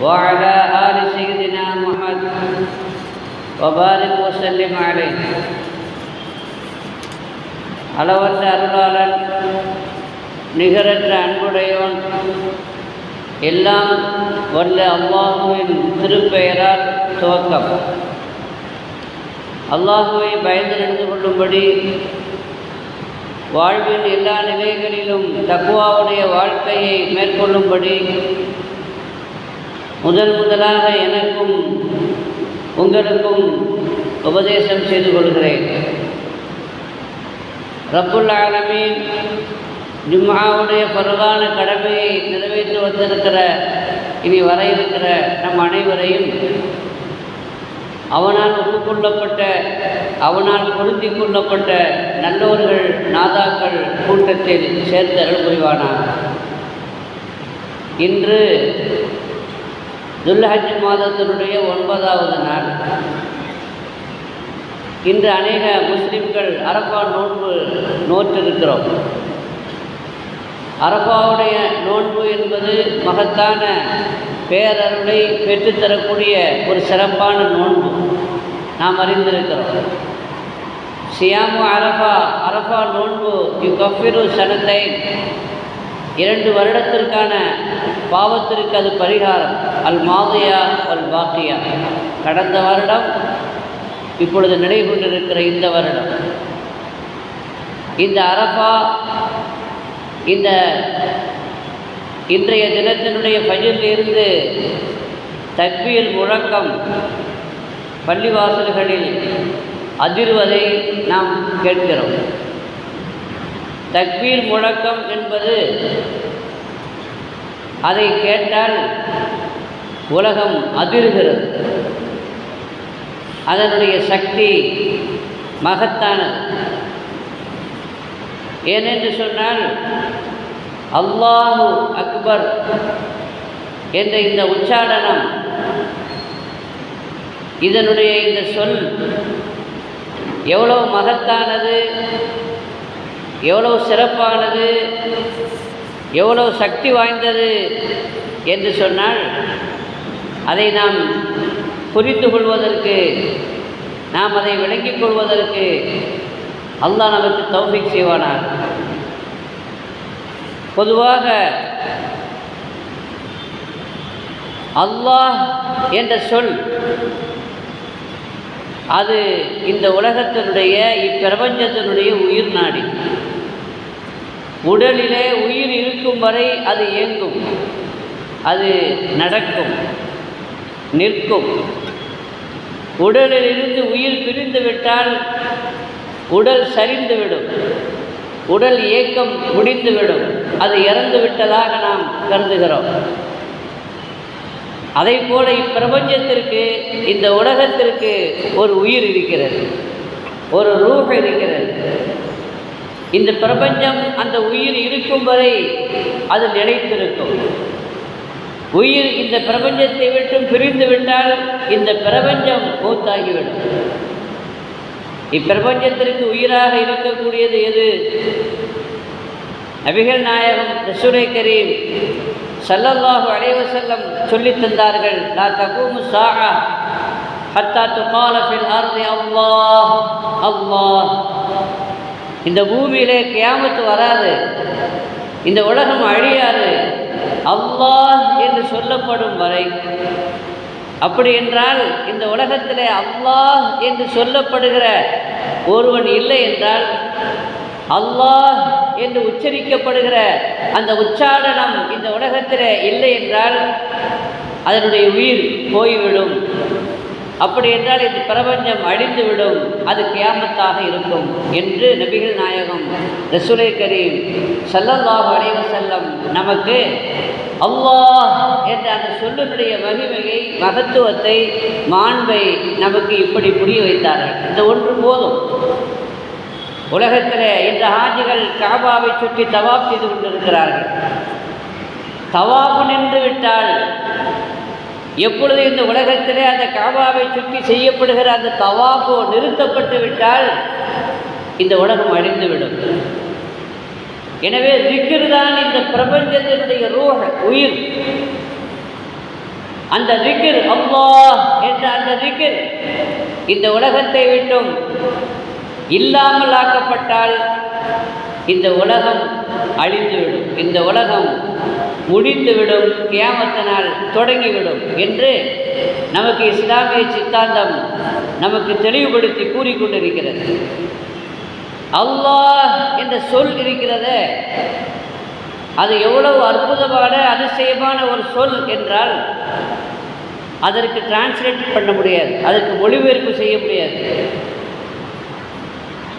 وعلى آل سيدنا محمد وبارك وسلم عليه அளவற்ற அருளாளன் நிகரற்ற அன்புடையவன் எல்லாம் வல்ல அல்லாஹுவின் திருப்பெயரால் துவக்கம் அல்லாஹுவை பயந்து நடந்து கொள்ளும்படி வாழ்வின் எல்லா நிலைகளிலும் தக்குவாவுடைய வாழ்க்கையை மேற்கொள்ளும்படி முதல் முதலாக எனக்கும் உங்களுக்கும் உபதேசம் செய்து கொள்கிறேன். ரப்புல் ஆலமீன் ஜும்மாவுடைய பரவான கடமையை நிறைவேற்றி வந்திருக்கிற இனி வர இருக்கிற நம் அனைவரையும் அவனால் ஒப்புக்கொள்ளப்பட்ட அவனால் பொருந்தி கொள்ளப்பட்ட நல்லோர்கள் நாதாக்கள் கூட்டத்தில் சேர்த்து அருள் புரிவானார் இன்று துல்ஹஜ் மாதத்தினுடைய ஒன்பதாவது நாள். இன்று அநேக முஸ்லிம்கள் அரபா நோன்பு நோற்றிருக்கிறோம். அரபாவுடைய நோன்பு என்பது மகத்தான பேரருளை பெற்றுத்தரக்கூடிய ஒரு சிறப்பான நோன்பு. நாம் அறிந்திருக்கிறோம். சியாமு அரபா அரபா நோன்பு இக்கஃபிரு சனத்தை இரண்டு வருடத்திற்கான பாவத்திற்கு அது பரிகாரம். அல் மாதையா அல் பாக்கியா. கடந்த வருடம் இப்பொழுது நடைபெற்றிருக்கிற இந்த வருடம். இந்த அரபா இந்த இன்றைய தினத்தினுடைய பயிரிலிருந்து தக்பீர் முழக்கம் பள்ளிவாசல்களில் அதிர்வதை நாம் கேட்கிறோம். தக்பீர் முழக்கம் என்பது அதை கேட்டால் உலகம் அதிர்கிறது. அதனுடைய சக்தி மகத்தானது. ஏனென்று சொன்னால் அல்லாஹு அக்பர் என்ற இந்த உச்சாடனம் இதனுடைய இந்த சொல் எவ்வளோ மகத்தானது? எவ்வளோ சிறப்பானது எவ்வளோ சக்தி வாய்ந்தது என்று சொன்னால் அதை நாம் புரிந்து கொள்வதற்கு நாம் அதை விளங்கிக் கொள்வதற்கு அல்லாஹ் நமக்கு தௌஃபிக் செய்வானார் பொதுவாக அல்லாஹ் என்ற சொல் அது இந்த உலகத்தினுடைய இப்பிரபஞ்சத்தினுடைய உயிர் நாடி. உடலிலே உயிர் இருக்கும் வரை அது இயங்கும். அது நடக்கும். நிற்கும். உடலிலிருந்து உயிர் பிரிந்து விட்டால் உடல் சரிந்துவிடும். உடல் இயக்கம் முடிந்துவிடும். அது இறந்து விட்டதாக நாம் கருதுகிறோம். அதை போல இப்பிரபஞ்சத்திற்கு இந்த உலகத்திற்கு ஒரு உயிர் இருக்கிறது. ஒரு ரூப இருக்கிறது. இந்த பிரபஞ்சம் அந்த உயிர் இருக்கும் வரை அது நிலைத்திருக்கும். உயிர் இந்த பிரபஞ்சத்தை விட்டும் பிரிந்து விட்டால் இந்த பிரபஞ்சம் மூத்தாகிவிடும். இப்பிரபஞ்சத்திற்கு உயிராக இருக்கக்கூடியது எது? நபிகள் நாயகம் ரசூலை கரீம் சல்லல்லாஹு அலைவசல்லம் சொல்லி தந்தார்கள் லா தகூமு சாஹா ஹத்தா துகால ஃபில் அல்லாஹ் அல்லாஹ். இந்த பூமியிலே கியாமத்து வராது. இந்த உலகம் அழியாது. அல்லாஹ் என்று சொல்லப்படும் வரை. அப்படி என்றால் இந்த உலகத்திலே அல்லாஹ் என்று சொல்லப்படுகிற ஒருவன் இல்லை என்றால் அல்லாஹ் என்று உச்சரிக்கப்படுகிற அந்த உச்சாரணம் இந்த உலகத்தில் இல்லை என்றால் அதனுடைய உயிர் போய்விடும். அப்படி என்றால் இந்த பிரபஞ்சம் அழிந்துவிடும். அது கியாமத்தாக இருக்கும் என்று நபிகள் நாயகம் ரசூலை கரீம் ஸல்லல்லாஹு அலைஹி செல்லம் நமக்கு அல்லாஹ் என்ற அந்த சொல்லினுடைய மகிமையை மகத்துவத்தை மாண்பை நமக்கு இப்படி புரிய வைத்தார்கள். இந்த ஒன்று போதும். உலகத்தில் இந்த ஹாஜிகள் காபாவை சுற்றி தவாப் செய்து கொண்டிருக்கிறார்கள். தவாப் நின்று விட்டால் எப்பொழுது இந்த உலகத்திலே அந்த காபாவை சுற்றி செய்யப்படுகிற அந்த தவாப்போ நிறுத்தப்பட்டு விட்டால் இந்த உலகம் அழிந்துவிடும். எனவே திக்ர் தான் இந்த பிரபஞ்சத்தினுடைய ரூக உயிர். அந்த திக்ர் அம்மா என்ற அந்த திக்ர் இந்த உலகத்தை விட்டும் இல்லாமல் ஆக்கப்பட்டால் இந்த உலகம் அழிந்துவிடும். இந்த உலகம் முடிந்துவிடும் கியாமத்தினால் தொடங்கிவிடும் என்று நமக்கு இஸ்லாமிய சித்தாந்தம் நமக்கு தெளிவுபடுத்தி கூறிக்கொண்டிருக்கிறது அல்லாஹ் என்ற சொல் இருக்கிறதே. அது எவ்வளவு அற்புதமான அதிசயமான ஒரு சொல் என்றால் அதற்கு டிரான்ஸ்லேட் பண்ண முடியாது. அதற்கு மொழிபெயர்ப்பு செய்ய முடியாது.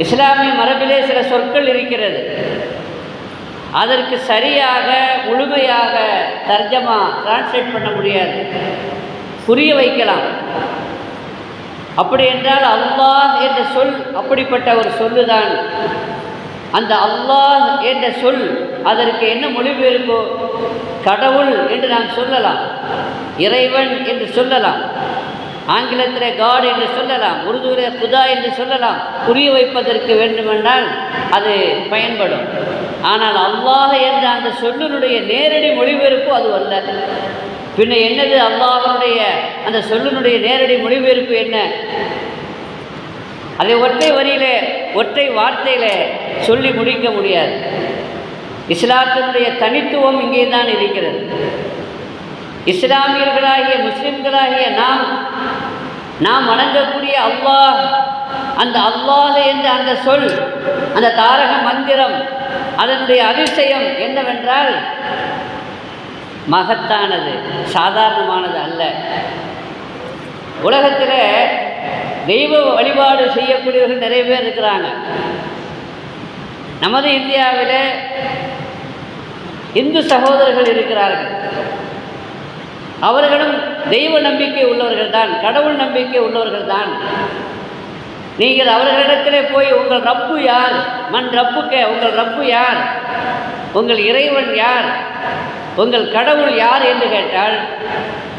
இஸ்லாமிய மரபிலே சில சொற்கள் இருக்கிறது. அதற்கு சரியாக முழுமையாக தர்ஜமா டிரான்ஸ்லேட் பண்ண முடியாது. புரிய வைக்கலாம். அப்படி என்றால் அல்லாஹ் என்ற சொல் அப்படிப்பட்ட ஒரு சொல்லுதான். அந்த அல்லாஹ் என்ற சொல் அதற்கு என்ன மொழிபெயர்ப்போ கடவுள் என்று நாம் சொல்லலாம். இறைவன் என்று சொல்லலாம். ஆங்கிலத்தில் காட் என்று சொல்லலாம். உருதுவில் குதா என்று சொல்லலாம். புரிய வைப்பதற்கு வேண்டுமென்றால் அது பயன்படும். ஆனால் அல்லாஹ் என்ற அந்த சொல்லினுடைய நேரடி மொழிபெயர்ப்பு அது அல்ல. பின்ன என்னது அல்லாஹனுடைய அந்த சொல்லினுடைய நேரடி மொழிபெயர்ப்பு என்ன? அதை ஒற்றை வரியிலே ஒற்றை வார்த்தையில் சொல்லி முடிக்க முடியாது. இஸ்லாத்தினுடைய தனித்துவம் இங்கே தான் இருக்கிறது. இஸ்லாமியர்களாகிய முஸ்லிம்களாகிய நாம் நாம் வணங்கக்கூடிய அல்லாஹ் அந்த அல்லாஹ் என்ற அந்த சொல் அந்த தாரக மந்திரம் அதனுடைய அதிசயம் என்னவென்றால் மகத்தானது சாதாரணமானது அல்ல. உலகத்தில் தெய்வ வழிபாடு செய்யக்கூடியவர்கள் நிறைய பேர் இருக்கிறாங்க. நமது இந்தியாவில் இந்து சகோதரர்கள் இருக்கிறார்கள். அவர்களும் தெய்வ நம்பிக்கை உள்ளவர்கள் தான் கடவுள் நம்பிக்கை உள்ளவர்கள் தான். நீங்கள் அவர்களிடத்திலே போய் உங்கள் ரப்பு யார்? மண் ரப்புக்க உங்கள் ரப்பு யார்? உங்கள் இறைவன் யார்? உங்கள் கடவுள் யார்? என்று கேட்டால்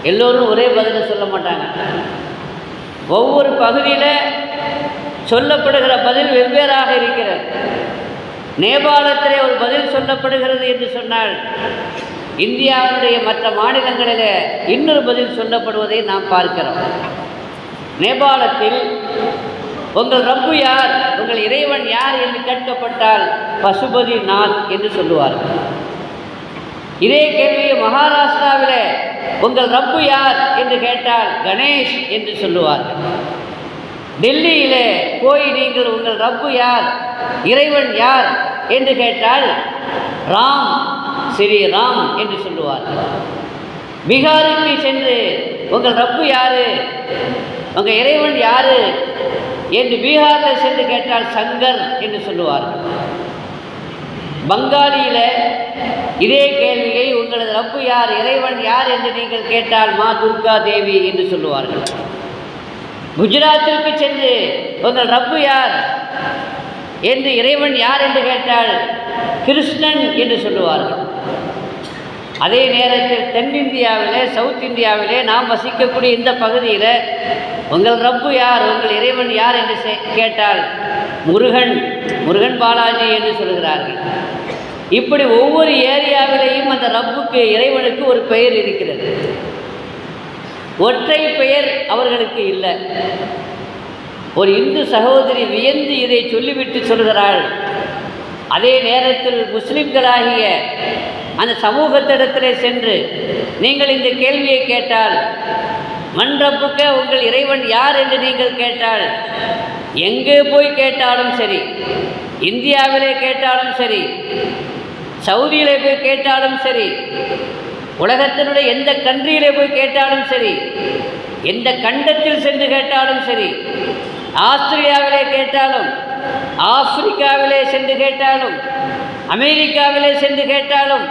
எல்லோரும் ஒரே பதிலை சொல்ல மாட்டாங்க. ஒவ்வொரு பகுதியில் சொல்லப்படுகிற பதில் வெவ்வேறாக இருக்கிறது. நேபாளத்திலே ஒரு பதில் சொல்லப்படுகிறது என்று சொன்னால் இந்தியாவுடைய மற்ற மாநிலங்களில் இன்னொரு பதில் சொல்லப்படுவதை நாம் பார்க்கிறோம். நேபாளத்தில் உங்கள் ரப்பு யார்? உங்கள் இறைவன் யார் என்று கேட்கப்பட்டால் பசுபதி நாத் என்று சொல்லுவார்கள். இதே கேள்வியை மகாராஷ்டிராவில் உங்கள் ரப்பு யார் என்று கேட்டால் கணேஷ் என்று சொல்லுவார்கள். டெல்லியிலே போய் நீங்கள் உங்கள் ரப்பு யார்? இறைவன் யார்? என்று கேட்டால் ராம் ஸ்ரீ ராம் என்று சொல்லுவார்கள். பீகாருக்கு சென்று உங்கள் ரப்பு யாரு? உங்கள் இறைவன் யாரு? என்று பீகாரில் சென்று கேட்டால் சங்கர் என்று சொல்லுவார்கள். பங்காளியில் இதே கேள்வியை உங்களது ரப்பு யார்? இறைவன் யார்? என்று நீங்கள் கேட்டால் மா துர்கா தேவி என்று சொல்லுவார்கள். குஜராத்திற்கு சென்று உங்கள் ரப்பு யார்? என்று இறைவன் யார் என்று கேட்டால் கிருஷ்ணன் என்று சொல்லுவார்கள். அதே நேரத்தில் தென்னிந்தியாவிலே சவுத் இந்தியாவிலே நாம் வசிக்கக்கூடிய இந்த பகுதியில் உங்கள் ரப்பு யார் உங்கள் இறைவன் யார் என்று செ- கேட்டால் முருகன் முருகன் பாலாஜி என்று சொல்கிறார்கள். இப்படி ஒவ்வொரு ஏரியாவிலேயும் அந்த ரப்புக்கு இறைவனுக்கு ஒரு பெயர் இருக்கிறது. ஒற்றை பெயர் அவர்களுக்கு இல்லை. ஒரு இந்து சகோதரி வியந்து இதை சொல்லிவிட்டு சொல்கிறாள். அதே நேரத்தில் முஸ்லிம்களாகிய அந்த சமூகத்திடத்திலே சென்று நீங்கள் இந்த கேள்வியை கேட்டால் மன்றப்புக்க உங்கள் இறைவன் யார் என்று நீங்கள் கேட்டால் எங்கே போய் கேட்டாலும் சரி இந்தியாவிலே கேட்டாலும் சரி சவுதியிலே போய் கேட்டாலும் சரி உலகத்தினுடைய எந்த கண்ட்ரியிலே போய் கேட்டாலும் சரி எந்த கண்டத்தில் சென்று கேட்டாலும் சரி ஆஸ்திரேலியாவிலே கேட்டாலும் ஆப்பிரிக்காவிலே சென்று கேட்டாலும் அமெரிக்காவிலே சென்று கேட்டாலும்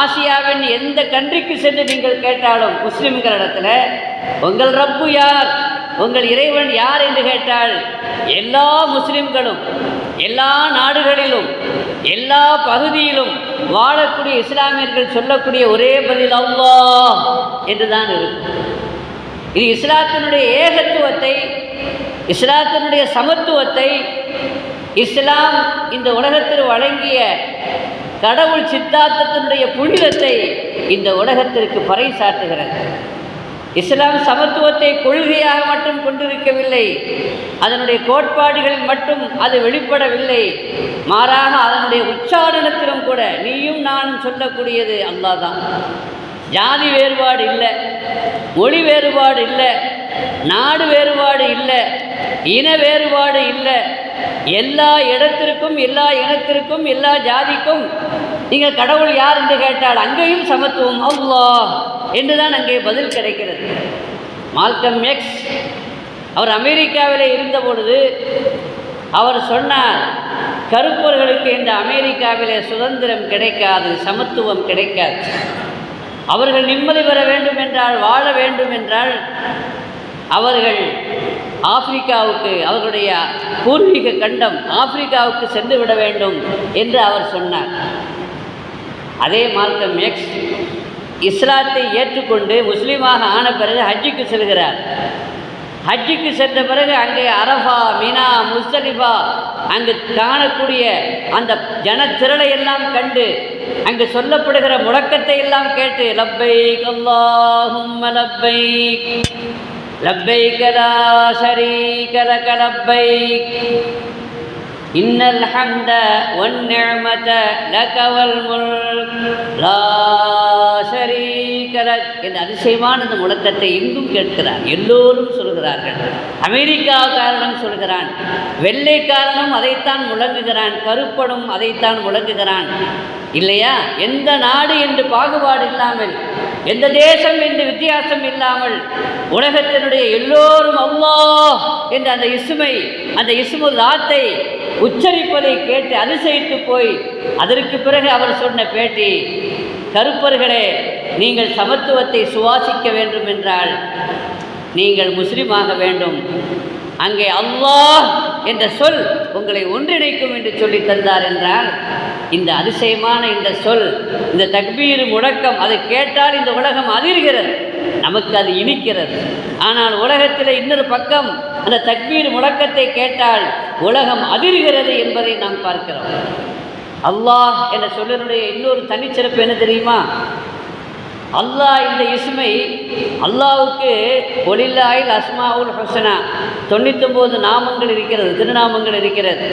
ஆசியாவின் எந்த கண்ட்ரிக்கு சென்று நீங்கள் கேட்டாலும் முஸ்லிம்களிடத்தில் உங்கள் ரப்பு யார்? உங்கள் இறைவன் யார்? என்று கேட்டால் எல்லா முஸ்லிம்களும் எல்லா நாடுகளிலும் எல்லா பகுதியிலும் வாழக்கூடிய இஸ்லாமியர்கள் சொல்லக்கூடிய ஒரே பதில் அல்லாஹ் என்று தான் இருக்கும். இது இஸ்லாத்தினுடைய ஏகத்துவத்தை இஸ்லாத்தினுடைய சமத்துவத்தை இஸ்லாம் இந்த உலகத்தில் வழங்கிய கடவுள் சித்தாந்தத்தினுடைய புனிதத்தை இந்த உலகத்திற்கு பறைசாற்றுகிறது. இஸ்லாம் சமத்துவத்தை கொள்கையாக மட்டும் கொண்டிருக்கவில்லை அதனுடைய கோட்பாடுகளில் மட்டும் அது வெளிப்படவில்லை மாறாக அதனுடைய உச்சாரணத்திலும் கூட நீயும் நானும் சொல்லக்கூடியது அல்லாதான் ஜாதி வேறுபாடு இல்லை மொழி வேறுபாடு இல்லை நாடு வேறுபாடு இல்லை இன வேறுபாடு இல்லை. எல்லா இடத்திற்கும் எல்லா இனத்திற்கும் எல்லா ஜாதிக்கும் நீங்கள் கடவுள் யார் என்று கேட்டால் அங்கேயும் சமத்துவம் அல்லாஹ் என்றுதான் அங்கே பதில் கிடைக்கிறது. மால்கம் எக்ஸ் அவர் அமெரிக்காவில் இருந்த பொழுது அவர் சொன்னார் கருப்பர்களுக்கு இந்த அமெரிக்காவிலே சுதந்திரம் கிடைக்காது சமத்துவம் கிடைக்காது. அவர்கள் நிம்மதி பெற வேண்டும் என்றால் வாழ வேண்டும் என்றால் அவர்கள் ஆப்பிரிக்காவுக்கு அவர்களுடைய பூர்வீக கண்டம் ஆப்பிரிக்காவுக்கு சென்று விட வேண்டும் என்று அவர் சொன்னார். அதே மார்க்கம் எக்ஸ் இஸ்லாத்தை ஏற்றுக்கொண்டு முஸ்லீமாக ஆன பிறகு ஹஜ்ஜுக்கு செல்கிறார். ஹஜ்ஜுக்கு சென்ற பிறகு அங்கே அரஃபா மினா முஸ்தலிஃபா அங்கு காணக்கூடிய அந்த ஜனத்திரளை எல்லாம் கண்டு அங்கு சொல்லப்படுகிற முழக்கத்தை எல்லாம் கேட்டு லப்பை அல்லாஹும்ம லப்பை லப்பை லா சரி லக லப்பைக் இன்னல் ஹம்த வன்னிஅமத லக வல் முல்க். லா ஷரீக என்ற அதிசயமான இந்த முழக்கத்தை எங்கும் கேட்கிறார். எல்லோரும் சொல்கிறார்கள். அமெரிக்காக்காரனும் சொல்கிறான். வெள்ளைக்காரனும் அதைத்தான் முழங்குகிறான். கருப்பனும் அதைத்தான் முழங்குகிறான். இல்லையா? எந்த நாடு என்று பாகுபாடு இல்லாமல் எந்த தேசம் என்று வித்தியாசம் இல்லாமல் உலகத்தினுடைய எல்லோரும் அல்லாஹ் என்ற அந்த இசுமை அந்த இசுமுல் ஆத்தை உச்சரிப்பதை கேட்டு அதிசயித்து போய் அதற்கு பிறகு அவர் சொன்ன பேட்டி கருப்பர்களே நீங்கள் சமத்துவத்தை சுவாசிக்க வேண்டும் என்றால் நீங்கள் முஸ்லீமாக வேண்டும். அங்கே அல்லாஹ் என்ற சொல் உங்களை ஒன்றிணைக்கும் என்று சொல்லி தந்தார் என்றால் இந்த அதிசயமான இந்த சொல் இந்த தக்பீர் முழக்கம் அதை கேட்டால் இந்த உலகம் அதிர்கிறது. நமக்கு அது இனிக்கிறது. ஆனால் உலகத்தில் இன்னொரு பக்கம் அந்த தக்பீர் முழக்கத்தை கேட்டால் உலகம் அதிர்கிறது என்பதை நாம் பார்க்கிறோம். அல்லாஹ் என்ற சொல்லினுடைய இன்னொரு தனிச்சிறப்பு என்ன தெரியுமா? அல்லாஹ் இந்த இஸ்மை அல்லாவுக்கு ஒலில்லாயில் அஸ்மாவுல் ஹசனா தொண்ணூத்தொம்போது நாமங்கள் இருக்கிறது திருநாமங்கள் இருக்கிறது.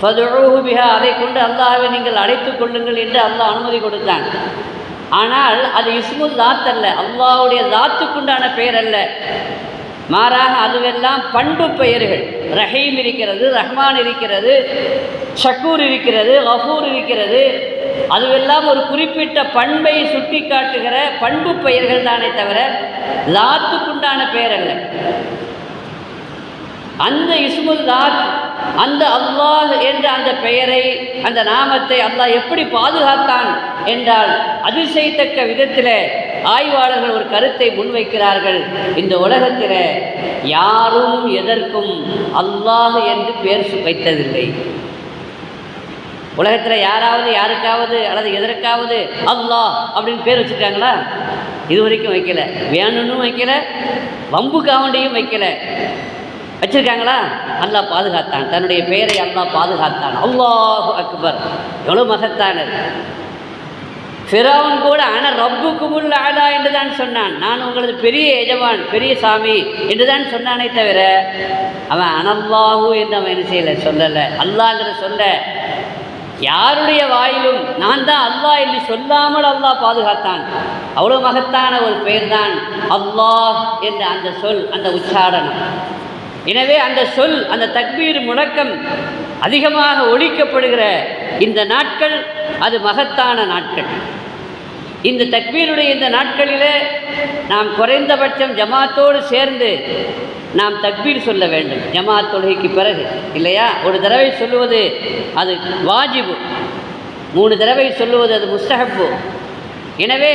ஃபதுஹு பிஹா அதை கொண்டு அல்லாஹாவை நீங்கள் அழைத்து கொள்ளுங்கள் என்று அல்லாஹ் அனுமதி கொடுத்தான். ஆனால் அது இஸ்முல் தாத் அல்ல அல்லாவுடைய தாத்துக்குண்டான பெயர் அல்ல. மாறாக அதுவெல்லாம் பண்பு பெயர்கள். ரஹீம் இருக்கிறது ரஹ்மான் இருக்கிறது ஷக்கூர் இருக்கிறது கஃபூர் இருக்கிறது. அதுவெல்லாம் ஒரு குறிப்பிட்ட பண்பை சுட்டி காட்டுகிற பண்பு பெயர்கள் தானே தவிர லாத்துக்குண்டான பெயர் அல்ல அந்த இஸ்முல் லாத் அந்த அல்லாஹ் என்ற அந்த பெயரை அந்த நாமத்தை அல்லாஹ் எப்படி பாதுகாத்தான் என்றால் அதிசயத்தக்க விதத்தில் ஆய்வாளர்கள் ஒரு கருத்தை முன்வைக்கிறார்கள். இந்த உலகத்தில் யாரும் எதற்கும் அல்லாஹ் என்று பேர் வைத்ததில்லை. உலகத்தில் யாராவது யாருக்காவது அல்லது எதற்காவது அல்லாஹ் அப்படின்னு பேர் வச்சுருக்காங்களா இது வரைக்கும் வைக்கல. வேணும்னு வைக்கல. வம்புக்காவண்டியும் வைக்கல. வச்சுருக்காங்களா? அல்லாஹ் பாதுகாத்தான். தன்னுடைய பெயரை அல்லாஹ் பாதுகாத்தான். அல்லாஹ் அக்பர். எவ்வளோ மகத்தானது. ஃபிரௌன் கூட ஆனால் ரப்புக்குமுல் ஆலா என்று தான் சொன்னான். நான் உங்களது பெரிய எஜமான் பெரிய சாமி என்று தான் சொன்னானே தவிர அவன் அனல்லாஹு என்று அவன் என்ன செய்யலை? சொல்லலை. அல்லாங்கிற சொல்ல யாருடைய வாயிலும் நான் தான் அல்லாஹ் என்று சொல்லாமல் அல்லாஹ் பாதுகாத்தான். அவ்வளோ மகத்தான ஒரு பெயர் தான் அல்லாஹ் என்ற அந்த சொல் அந்த உச்சாரணம். எனவே அந்த சொல் அந்த தக்பீர் முழக்கம் அதிகமாக ஒழிக்கப்படுகிற இந்த நாட்கள் அது மகத்தான நாட்கள். இந்த தக்பீருடைய இந்த நாட்களிலே நாம் குறைந்தபட்சம் ஜமாத்தோடு சேர்ந்து நாம் தக்பீர் சொல்ல வேண்டும். ஜமாத் தொழுகைக்கு பிறகு இல்லையா? ஒரு தடவை சொல்லுவது அது வாஜிபு. மூணு தடவை சொல்லுவது அது முஸ்தகப்பு எனவே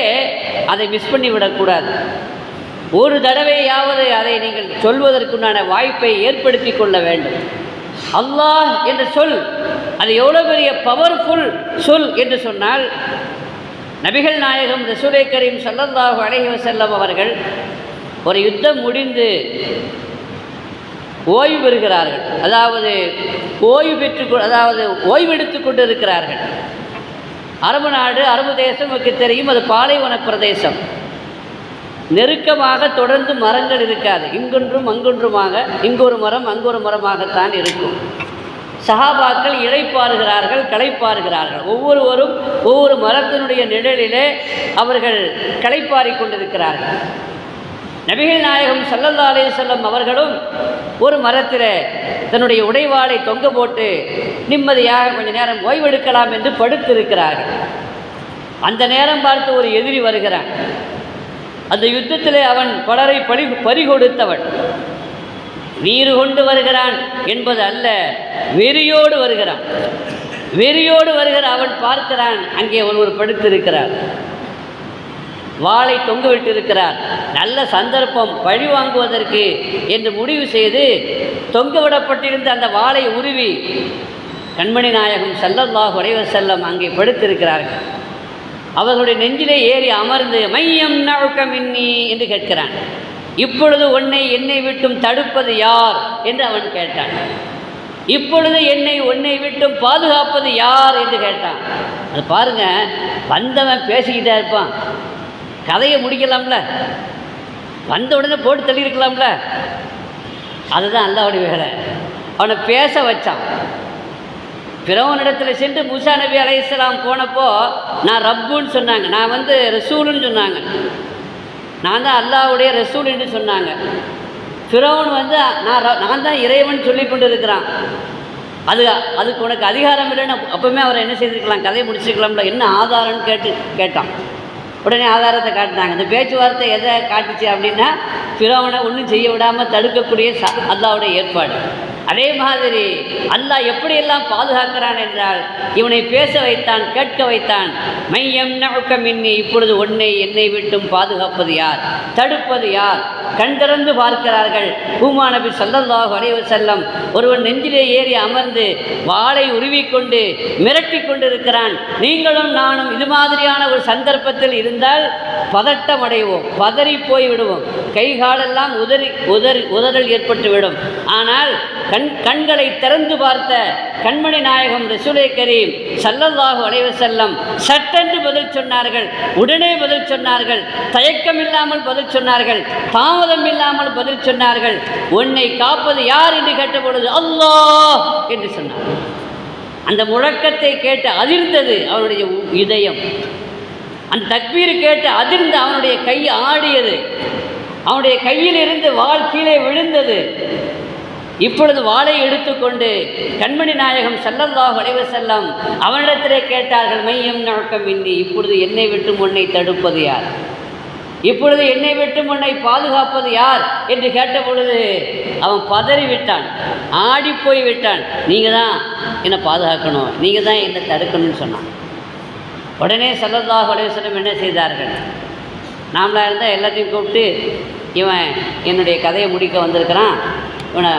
அதை மிஸ் பண்ணிவிடக்கூடாது. ஒரு தடவையாவது அதை நீங்கள் சொல்வதற்குண்டான வாய்ப்பை ஏற்படுத்தி கொள்ள வேண்டும். அல்லாஹ் என்ற சொல் அது எவ்வளோ பெரிய பவர்ஃபுல் சொல் என்று சொன்னால் நபிகள் நாயகம் ரசூலை கரீம் சல்லல்லாஹு அலஹி வசல்லம் அவர்கள் ஒரு யுத்தம் முடிந்து ஓய்வு பெறுகிறார்கள். அதாவது ஓய்வு பெற்று கொ- அதாவது ஓய்வெடுத்து கொண்டு இருக்கிறார்கள் அரபு நாடு அரபு தேசம் நமக்கு தெரியும் அது பாலைவன பிரதேசம். நெருக்கமாக தொடர்ந்து மரங்கள் இருக்காது. இங்கொன்றும் அங்கொன்றுமாக இங்கொரு மரம் அங்கொரு மரமாகத்தான் இருக்கும். சஹாபாக்கள் இழைப்பாருகிறார்கள் களைப்பாருகிறார்கள் ஒவ்வொருவரும் ஒவ்வொரு மரத்தினுடைய நிழலிலே அவர்கள் களைப்பாரிக் கொண்டிருக்கிறார்கள். நபிகள் நாயகம் சல்லல்லா அலே செல்லம் அவர்களும் ஒரு மரத்தில் தன்னுடைய உடைவாளை தொங்க போட்டு நிம்மதியாக கொஞ்ச நேரம் ஓய்வெடுக்கலாம் என்று படுத்திருக்கிறார்கள். அந்த நேரம் பார்த்து ஒரு எதிரி வருகிறான். அந்த யுத்தத்திலே அவன் பலரை பறி பறிகொடுத்தவன். வீறு கொண்டு வருகிறான் என்பது அல்ல வெறியோடு வருகிறான். வெறியோடு வருகிற அவன் பார்க்கிறான். அங்கே ஒருவர் படுத்திருக்கிறார். வாளை தொங்க விட்டிருக்கிறார் நல்ல சந்தர்ப்பம் பழி வாங்குவதற்கு என்று முடிவு செய்து தொங்க விடப்பட்டிருந்த அந்த வாளை உருவி கண்மணி நாயகம் ஸல்லல்லாஹு அலைஹி செல்லம் அங்கே படுத்திருக்கிறார்கள். அவர்களுடைய நெஞ்சிலே ஏறி அமர்ந்து மையம் நழுக்கம் இன்னி என்று கேட்கிறான். இப்பொழுது உன்னை என்னை விட்டும் தடுப்பது யார் என்று அவன் கேட்டான். இப்பொழுது என்னை உன்னை விட்டும் பாதுகாப்பது யார் என்று கேட்டான். அது பாருங்க வந்தவன் பேசிக்கிட்டே இருப்பான். கதையை முடிக்கலாம்ல? வந்த உடனே போட்டு தள்ளியிருக்கலாம்ல? அதுதான் அல்லாவுடைய வேலை. அவனை பேச வச்சான். பிறவனிடத்தில் சென்று முசா நபி அலைஹிஸ்ஸலாம் போனப்போ நான் ரப்புன்னு சொன்னாங்க. நான் வந்து ரசூலுன்னு சொன்னாங்க. நான் தான் அல்லாஹ்வுடைய ரசூல் என்று சொன்னாங்க. ஃபிரோன் வந்து நான் நான் தான் இறைவன் சொல்லி கொண்டு இருக்கிறான் அது அதுக்கு உனக்கு அதிகாரம் இல்லைன்னு அப்போவுமே அவரை என்ன செய்திருக்கலாம்? கதையை முடிச்சிருக்கலாம்ல. என்ன ஆதாரம்னு கேட்டு கேட்டான். உடனே ஆதாரத்தை காட்டினாங்க. இந்த பேச்சுவார்த்தை எதை காட்டுச்சு அப்படின்னா ஃபிரோவனை ஒன்றும் செய்ய விடாமல் தடுக்கக்கூடிய ச அல்லாவுடைய ஏற்பாடு. அதே மாதிரி அல்லாஹ் எப்படியெல்லாம் பாதுகாக்கிறான் என்றால் இவனை பேச வைத்தான் கேட்க வைத்தான். மையம் நழுக்கம் இன்னி இப்பொழுது உன்னை என்னை விட்டும் பாதுகாப்பது யார்? தடுப்பது யார்? கண் திறந்து பார்க்கிறார்கள். பூமா நபி ஸல்லல்லாஹு செல்லம் ஒருவன் நெஞ்சிலே ஏறி அமர்ந்து வாளை உருவிக்கொண்டு மிரட்டி கொண்டிருக்கிறான். நீங்களும் நானும் இது மாதிரியான ஒரு சந்தர்ப்பத்தில் இருந்தால் பதட்டம் அடைவோம் பதறி போய் விடுவோம் கை காலெல்லாம் உதறி உதறி உதறல் ஏற்பட்டு விடும் ஆனால் கண் கண்களை திறந்து பார்த்த கண்மணி நாயகம் ரசூலே கரீம் சல்லல்லாஹு அலைவ செல்லம் சட்டென்று பதில் சொன்னார்கள் உடனே பதில் சொன்னார்கள் தயக்கம் இல்லாமல் பதில் சொன்னார்கள் தாமதம் இல்லாமல் பதில் சொன்னார்கள் உன்னை காப்பது யார் என்று கேட்டபொழுது அல்லோ என்று சொன்னார். அந்த முழக்கத்தை கேட்டு அதிர்ந்தது அவனுடைய உ- இதயம். அந்த தக்பீர் கேட்டு அதிர்ந்து அவனுடைய கை ஆடியது. அவனுடைய கையில் இருந்து வாள் கீழே விழுந்தது. இப்பொழுது வாளை எடுத்துக்கொண்டு கண்மணி நாயகம் செல்லல்லா வளைவு செல்லம் அவனிடத்திலே கேட்டார்கள் மையம் நழக்கம் இன்றி இப்பொழுது என்னை விட்டு உன்னை தடுப்பது யார்? இப்பொழுது என்னை விட்டு உன்னை பாதுகாப்பது யார்? என்று கேட்ட பொழுது அவன் பதறி விட்டான் ஆடி போய் விட்டான் நீங்கள் தான் என்னை பாதுகாக்கணும் நீங்கள் தான் என்னை தடுக்கணும்னு சொன்னான். உடனே ஸல்லல்லாஹு வளைவு செல்லம் என்ன செய்தார்கள்? நாமளாக இருந்தால் எல்லாத்தையும் கூப்பிட்டு இவன் என்னுடைய கதையை முடிக்க வந்திருக்கிறான். இவனை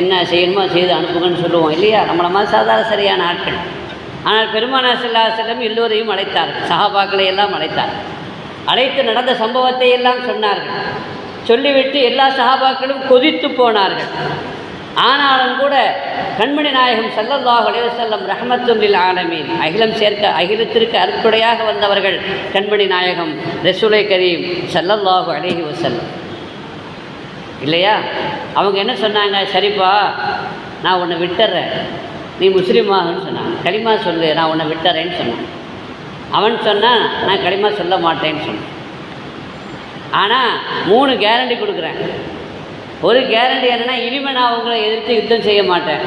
என்ன செய்யணுமோ செய்து அனுப்புங்கன்னு சொல்லுவோம் இல்லையா? நம்மளை மாதிரி சாதாரண சரியான ஆட்கள். ஆனால் பெருமானா செல்லா செல்லம் எல்லோரையும் அழைத்தார் சஹாபாக்களை எல்லாம் அழைத்தார் அழைத்து நடந்த சம்பவத்தை எல்லாம் சொன்னார்கள். சொல்லிவிட்டு எல்லா சஹாபாக்களும் கொதித்து போனார்கள். ஆனாலும் கூட கண்மணி நாயகம் ஸல்லல்லாஹு அலைஹி ரஹமத்துல்லில் ஆலமீன் அகிலம் சேர்க்க அகிலத்திற்கு அற்புடையாக வந்தவர்கள் கண்மணி நாயகம் ரசூலை கரீம் ஸல்லல்லாஹு அலேஹி வசல்லம் இல்லையா? அவங்க என்ன சொன்னாங்க? சரிப்பா நான் உன்னை விட்டுறேன். நீ முஸ்லீமாகன்னு சொன்னாங்க. களிமா சொல்லு நான் உன்னை விட்டுறேன்னு சொன்னான் அவன் சொன்னான் நான் களிமா சொல்ல மாட்டேன்னு சொன்னான். ஆனால் மூணு கேரண்டி கொடுக்குறேன். ஒரு கேரண்டி என்னென்னா இனிமேல் நான் உங்களை எதிர்த்து யுத்தம் செய்ய மாட்டேன்.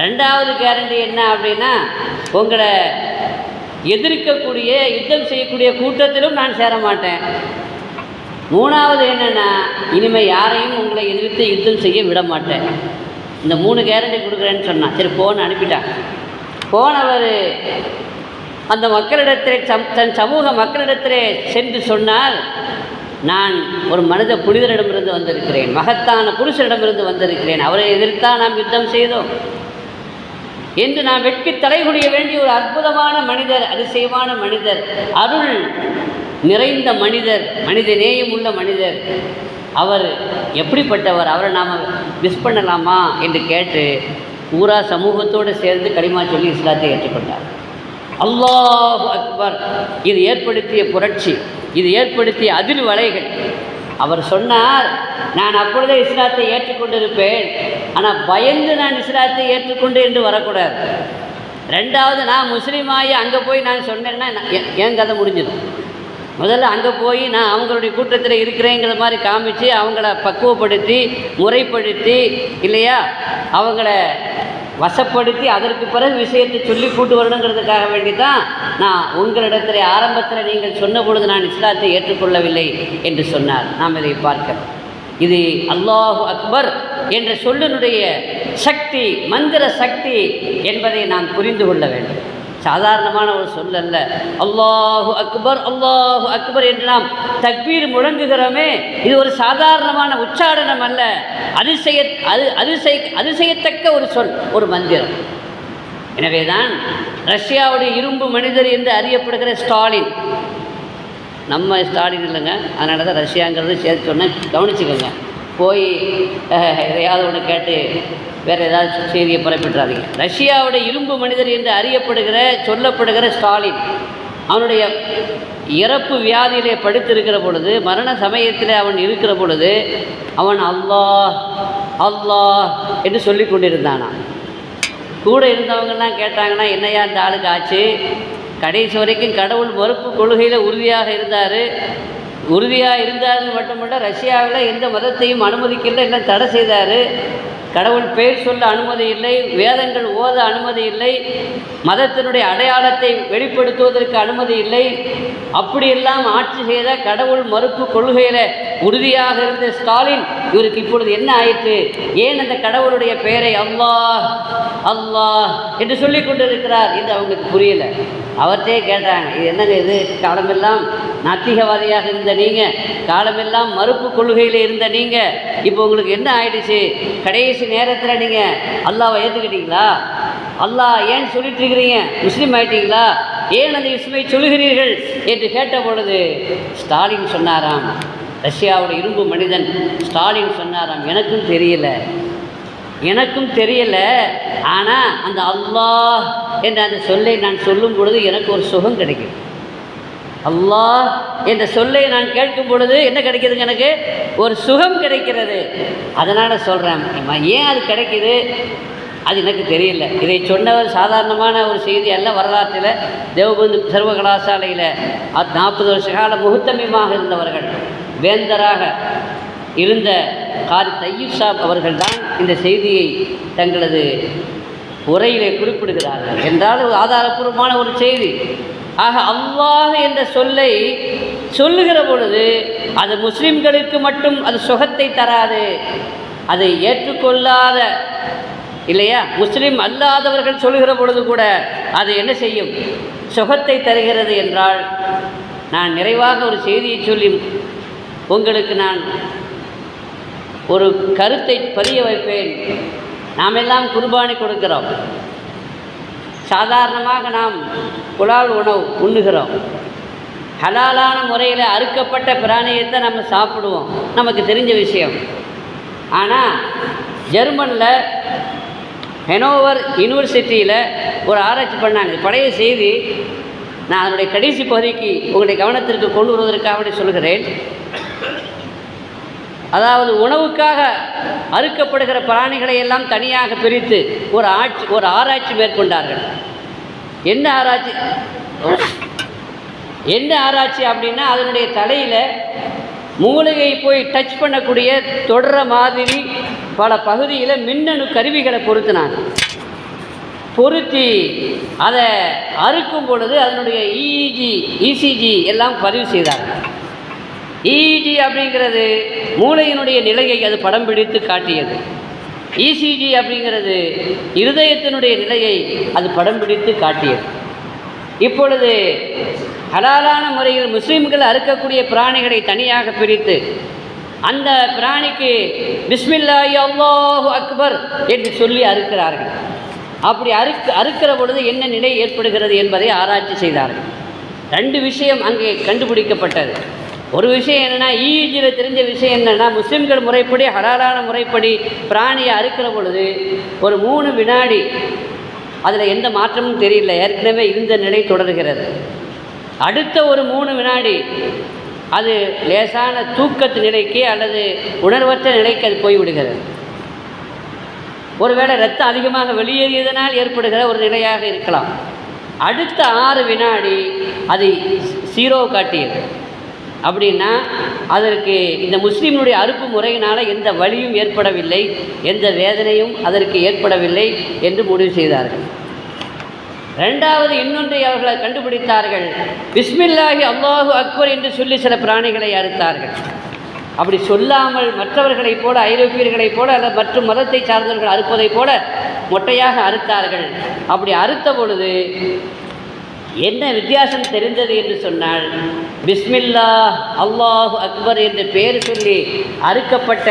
ரெண்டாவது கேரண்டி என்ன அப்படின்னா உங்களை எதிர்க்கக்கூடிய யுத்தம் செய்யக்கூடிய கூட்டத்திலும் நான் சேர மாட்டேன். மூணாவது என்னென்னா இனிமேல் யாரையும் உங்களை எதிர்த்து யுத்தம் செய்ய விட மாட்டேன். இந்த மூணு கேரண்டி கொடுக்குறேன்னு சொன்னான். சரி ஃபோன் அனுப்பிட்டான். போனவர் அந்த மக்களிடத்திலே சம் தன் சமூக மக்களிடத்திலே சென்று சொன்னார் நான் ஒரு மனித புனிதரிடமிருந்து வந்திருக்கிறேன். மகத்தான புருஷரிடமிருந்து வந்திருக்கிறேன். அவரை எதிர்த்தான் நாம் யுத்தம் செய்தோம். என்று நாம் வெட்கி தலைகுனிய வேண்டிய ஒரு அற்புதமான மனிதர் அதிசயமான மனிதர் அருள் நிறைந்த மனிதர் மனித நேயம் உள்ள மனிதர். அவர் எப்படிப்பட்டவர்? அவரை நாம் மிஸ் பண்ணலாமா என்று கேட்டு பூரா சமூகத்தோடு சேர்ந்து களிமா சொல்லி இஸ்லாத்தை ஏற்றுக்கொண்டார். அல்லாஹ் அக்பர். இது ஏற்படுத்திய புரட்சி இது ஏற்படுத்திய அதிர்வலைகள் அவர் சொன்னார் நான் அப்பொழுதே இஸ்லாத்தை ஏற்றுக்கொண்டிருப்பேன். ஆனால் பயந்து நான் இஸ்லாத்தை ஏற்றுக்கொண்டு என்று வரக்கூடாது. ரெண்டாவது நான் முஸ்லீமாகி அங்கே போய் நான் சொன்னேன்னா என் கதை முடிஞ்சிடும் முதல்ல அங்கே போய் நான் அவங்களுடைய கூட்டத்தில் இருக்கிறேங்கிற மாதிரி காமிச்சு அவங்கள பக்குவப்படுத்தி முறைப்படுத்தி இல்லையா? அவங்கள வசப்படுத்தி அதற்கு பிறகு விஷயத்தை சொல்லி கூட்டு வரணுங்கிறதுக்காக வேண்டி தான் நான் உங்களிடத்தில் ஆரம்பத்தில் நீங்கள் சொன்ன பொழுது நான் இஸ்லாத்தை ஏற்றுக்கொள்ளவில்லை என்று சொன்னார். நாம் இதை பார்க்கிறோம் இது அல்லாஹு அக்பர் என்ற சொல்லினுடைய சக்தி மந்திர சக்தி என்பதை நாம் புரிந்து கொள்ள வேண்டும். சாதாரணமான ஒரு சொல் அல்ல. அல்லாஹு அக்பர் அல்லாஹு அக்பர் என்று நாம் தக்பீர் முழங்குகிறோமே இது ஒரு சாதாரணமான உச்சாரணம் அல்ல. அதிசய அது அதிசய அதிசயத்தக்க ஒரு சொல் ஒரு மந்திரம். எனவேதான் ரஷ்யாவுடைய இரும்பு மனிதர் என்று அறியப்படுகிற ஸ்டாலின். நம்ம ஸ்டாலின் இல்லைங்க. அதனால தான் ரஷ்யாங்கிறது சேர்த்து சொன்னேன். கவனிச்சுக்கோங்க. போய் எதையாவது ஒன்று கேட்டு வேறு ஏதாவது செய்தியை பரப்பிட்டுறாதீங்க ரஷ்யாவுடைய இரும்பு மனிதர் என்று அறியப்படுகிற சொல்லப்படுகிற ஸ்டாலின் அவனுடைய இறப்பு வியாதியிலே படுத்திருக்கிற பொழுது மரண சமயத்தில் அவன் இருக்கிற பொழுது அவன் அல்லாஹ் அல்லாஹ் என்று சொல்லி கொண்டிருந்தானான் கூட இருந்தவங்கெல்லாம் கேட்டாங்கன்னா என்னையா இந்த ஆளுக்கு ஆச்சு? கடைசி வரைக்கும் கடவுள் மறுப்பு கொள்கையில் உறுதியாக இருந்தார். உறுதியாக இருந்தார் மட்டுமல்ல ரஷ்யாவில் எந்த மதத்தையும் அனுமதிக்கல எல்லாம் தடை செய்தார்? கடவுள் பெயர் சொல்ல அனுமதி இல்லை வேதங்கள் ஓத அனுமதி இல்லை மதத்தினுடைய அடையாளத்தை வெளிப்படுத்துவதற்கு அனுமதி இல்லை. அப்படியெல்லாம் ஆட்சி செய்த கடவுள் மறுப்பு கொள்கையில் உறுதியாக இருந்த ஸ்டாலின் இவருக்கு இப்பொழுது என்ன ஆயிற்று? ஏன் அந்த கடவுளுடைய பெயரை அல்லாஹ் அல்லாஹ் என்று சொல்லி கொண்டிருக்கிறார் என்று அவங்களுக்கு புரியலை. அவர்கிட்டே கேட்டாங்க. இது என்னங்க இது? காலமெல்லாம் நாத்திகவாதியாக இருந்த நீங்கள் காலமெல்லாம் மறுப்பு கொள்கையில் இருந்த நீங்கள் இப்போ உங்களுக்கு என்ன ஆயிடுச்சு? கடைசி நேரத்தில் நீங்கள் அல்லாவை ஏற்றுக்கிட்டீங்களா அல்லாஹ் ஏன் சொல்லிட்டு இருக்கிறீங்க முஸ்லீம் ஆயிட்டீங்களா? ஏன் அந்த இஸ்மை சொல்லுகிறீர்கள்? என்று கேட்ட பொழுது ஸ்டாலின் சொன்னாராம். ரஷ்யாவோட இரும்பு மனிதன் ஸ்டாலின் சொன்னாராம். எனக்கும் தெரியல. எனக்கும் தெரியல ஆனால் அந்த அல்லாஹ் என்ற அந்த சொல்லை நான் சொல்லும் பொழுது எனக்கு ஒரு சுகம் கிடைக்கும் அல்லாஹ் என்ற சொல்லை நான் கேட்கும் பொழுது என்ன கிடைக்கிதுங்க எனக்கு? ஒரு சுகம் கிடைக்கிறது. அதனால் சொல்கிறேன் ஏன் அது கிடைக்கிது? அது எனக்கு தெரியல. இதை சொன்னவர் சாதாரணமான ஒரு செய்தி அல்ல வரலாற்றில் தேவபந்து சர்வ கலாசாலையில் நாற்பது வருஷ கால முகுத்தமியமாக இருந்தவர்கள் வேந்தராக இருந்த காரி தையூப் சாப் அவர்கள் தான் இந்த செய்தியை தங்களது உரையிலே குறிப்பிடுகிறார்கள். என்றால் ஒரு ஆதாரப்பூர்வமான ஒரு செய்தி. ஆக அல்லாஹ் என்ற சொல்லை சொல்லுகிற பொழுது அது முஸ்லிம்களுக்கு மட்டும் அது சுகத்தை தராது. அதை ஏற்றுக்கொள்ளாத இல்லையா? முஸ்லீம் அல்லாதவர்கள் சொல்லுகிற பொழுது கூட அது என்ன செய்யும்? சுகத்தை தருகிறது என்றால் நான் நிறைவாக ஒரு செய்தியை சொல்லி உங்களுக்கு நான் ஒரு கருத்தை பதிய வைப்பேன். நாம் எல்லாம் குர்பானி கொடுக்கிறோம். சாதாரணமாக நாம் புலால் உணவு உண்ணுகிறோம். ஹலாலான முறையில் அறுக்கப்பட்ட பிராணியத்தை நம்ம சாப்பிடுவோம். நமக்கு தெரிஞ்ச விஷயம். ஆனால் ஜெர்மனில் ஹெனோவர் யூனிவர்சிட்டியில் ஒரு ஆராய்ச்சி பண்ணாங்க. பழைய செய்தி. நான் அதனுடைய கடைசி பகுதிக்கு உங்களுடைய கவனத்திற்கு கொண்டு வருவதற்காக சொல்கிறேன். அதாவது உணவுக்காக அறுக்கப்படுகிற பிராணிகளை எல்லாம் தனியாக பிரித்து ஒரு ஆட்சி ஒரு ஆராய்ச்சி மேற்கொண்டார்கள். என்ன ஆராய்ச்சி? என்ன ஆராய்ச்சி அப்படின்னா அதனுடைய தலையில் மூலிகை போய் டச் பண்ணக்கூடிய தொடர மாதிரி பல பகுதியில் மின்னணு கருவிகளை பொருத்தினாங்க. பொருத்தி அதை அறுக்கும் பொழுது அதனுடைய இஇஜி இசிஜி எல்லாம் பதிவு செய்தார்கள். இஇஜி அப்படிங்கிறது மூளையினுடைய நிலையை அது படம் பிடித்து காட்டியது. இசிஜி அப்படிங்கிறது இருதயத்தினுடைய நிலையை அது படம் பிடித்து காட்டியது. இப்பொழுது ஹலாலான முறையில் முஸ்லீம்கள் அறுக்கக்கூடிய பிராணிகளை தனியாக பிரித்து அந்த பிராணிக்கு பிஸ்மில்லாஹி அல்லாஹு அக்பர் என்று சொல்லி அறுக்கிறார்கள். அப்படி அறுக்க அறுக்கிற பொழுது என்ன நிலை ஏற்படுகிறது என்பதை ஆராய்ச்சி செய்தார்கள். ரெண்டு விஷயம் அங்கே கண்டுபிடிக்கப்பட்டது. ஒரு விஷயம் என்னென்னா ஈஜியில் தெரிஞ்ச விஷயம் என்னென்னா முஸ்லீம்கள் முறைப்படி ஹலாலான முறைப்படி பிராணியை அறுக்கிற பொழுது ஒரு மூணு வினாடி அதில் எந்த மாற்றமும் தெரியல. ஏற்கனவே இருந்த நிலை தொடர்கிறது. அடுத்த ஒரு மூணு வினாடி அது லேசான தூக்கத்து நிலைக்கு அல்லது உணர்வற்ற நிலைக்கு அது போய்விடுகிறது. ஒருவேளை ரத்தம் அதிகமாக வெளியேறியதனால் ஏற்படுகிற ஒரு நிலையாக இருக்கலாம். அடுத்த ஆறு வினாடி அது சீரோ காட்டியது. அப்படின்னா அதற்கு இந்த முஸ்லீம்களுடைய அறுப்பு முறையினால் எந்த வலியும் ஏற்படவில்லை எந்த வேதனையும் அதற்கு ஏற்படவில்லை என்று முடிவு செய்தார்கள். ரெண்டாவது இன்னொன்றை அவர்கள் கண்டுபிடித்தார்கள். பிஸ்மில்லாஹி அல்லாஹு அக்பர் என்று சொல்லி சில பிராணிகளை அறுத்தார்கள். அப்படி சொல்லாமல் மற்றவர்களைப் போல ஐரோப்பியர்களைப் போல அல்லது மற்றும் மதத்தை சார்ந்தவர்கள் அறுப்பதைப் போல மொட்டையாக அறுத்தார்கள். அப்படி அறுத்த பொழுது என்ன வித்தியாசம் தெரிந்தது என்று சொன்னால் பிஸ்மில்லா அல்லாஹு அக்பர் என்று பெயர் சொல்லி அறுக்கப்பட்ட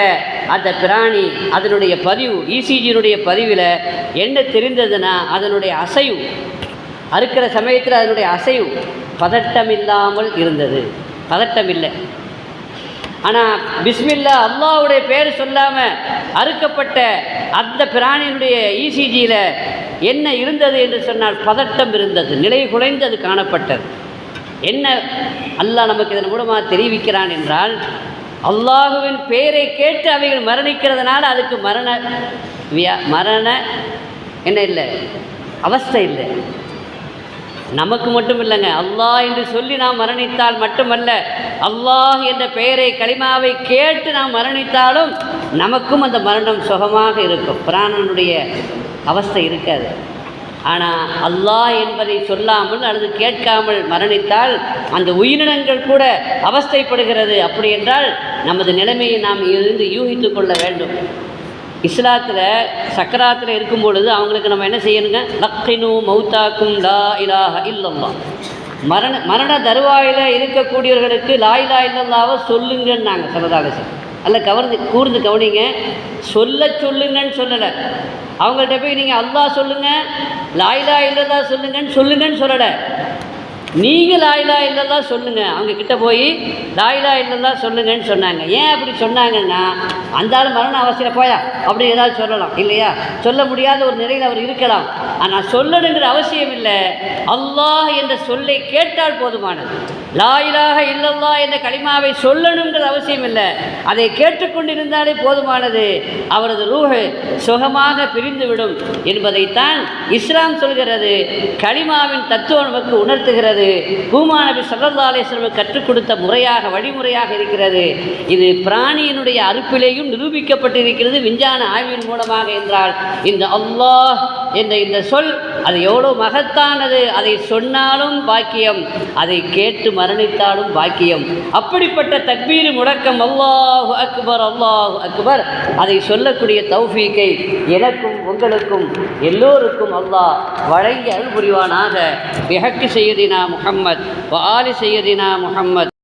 அந்த பிராணி அதனுடைய பதிவு இசிஜியினுடைய பதிவில் என்ன தெரிந்ததுன்னா அதனுடைய அசைவு. அறுக்கிற சமயத்தில் அதனுடைய அசைவு பதட்டமில்லாமல் இருந்தது. பதட்டம் இல்லை ஆனால் பிஸ்மில்லா அல்லாவுடைய பேர் சொல்லாமல் அறுக்கப்பட்ட அந்த பிராணியினுடைய இசிஜியில் என்ன இருந்தது என்று சொன்னால் பதட்டம் இருந்தது நிலை குலைந்தது காணப்பட்டது. என்ன அல்லாஹ் நமக்கு இதன் மூலமாக தெரிவிக்கிறான் என்றால் அல்லாஹுவின் பெயரை கேட்டு அவைகள் மரணிக்கிறதுனால அதுக்கு மரண வியா மரண என்ன இல்லை அவஸ்தை இல்லை. நமக்கு மட்டும் இல்லைங்க அல்லாஹ் என்று சொல்லி நாம் மரணித்தால் மட்டுமல்ல அல்லாஹ் என்ற பெயரை களிமாவை கேட்டு நாம் மரணித்தாலும் நமக்கும் அந்த மரணம் சுகமாக இருக்கும். பிராணனுடைய அவஸ்தை இருக்காது. ஆனால் அல்லாஹ் என்பதை சொல்லாமல் அல்லது கேட்காமல் மரணித்தால் அந்த உயிரினங்கள் கூட அவஸ்தைப்படுகிறது. அப்படி என்றால் நமது நிலைமையை நாம் இருந்து யூகித்து கொள்ள வேண்டும். இஸ்லாத்தில் சக்கராத்தில் இருக்கும் பொழுது அவங்களுக்கு நம்ம என்ன செய்யணுங்க? லக்கினு மௌத்தாக்கும் லா இலாஹ இல்லல்லா. மரண மரண தருவாயில் இருக்கக்கூடியவர்களுக்கு லா இலா இல்லல்லாவை சொல்லுங்கன்னாங்க சரதாலசன் அல்ல கவர்ந்து கூர்ந்து கவனிங்க. சொல்ல சொல்லுங்கன்னு சொல்லலை. அவங்கள்ட்ட போய் நீங்கள் அல்லா சொல்லுங்கள் லாயிலா இல்லதா சொல்லுங்கன்னு சொல்லுங்கன்னு சொல்லலை. நீங்கள் லாயிலா இல்லல்லா சொல்லுங்கள் அவங்க கிட்டே போய் லாயிலா இல்லல்லா சொல்லுங்கன்னு சொன்னாங்க. ஏன் அப்படி சொன்னாங்கன்னா அந்தாலும் மரண அவசியம் போயா? அப்படி ஏதாவது சொல்லலாம் இல்லையா? சொல்ல முடியாத ஒரு நிலையில் அவர் இருக்கலாம். ஆனால் சொல்லணுங்கிற அவசியம் இல்லை. அல்லாஹ் என்ற சொல்லை கேட்டால் போதுமானது. லாயிலாக இல்லல்லா என்ற களிமாவை சொல்லணுங்கிற அவசியம் இல்லை. அதை கேட்டுக்கொண்டிருந்தாலே போதுமானது. அவரது ரூஹு சுகமாக பிரிந்துவிடும் என்பதைத்தான் இஸ்லாம் சொல்கிறது. களிமாவின் தத்துவம் நமக்கு உணர்த்துகிறது. இருக்கிறது. பூமாநபி சல்லல்லா அலேஸ்வரம் கற்றுக் கொடுத்த முறையாக வழிமுறையாக இருக்கிறது. இது பிராணியினுடைய அறுப்பிலேயும் நிரூபிக்கப்பட்டிருக்கிறது. விஞ்ஞான ஆய்வின் மூலமாக என்றால் இந்த அல்லாஹ் என்ற இந்த சொல் அது எவ்வளோ மகத்தானது? அதை சொன்னாலும் பாக்கியம் அதை கேட்டு மரணித்தாலும் பாக்கியம். அப்படிப்பட்ட தக்பீர் முழக்கம் அல்லாஹ் அக்பர் அல்லாஹ் அக்பர். அதை சொல்லக்கூடிய தௌஃபீக்கை எனக்கும் உங்களுக்கும் எல்லோருக்கும் அல்லாஹ் வழங்கி அருள் புரிவானாக பிஹக்கு செய்யதினா முகம்மத் வாலி செய்யதினா முகம்மத்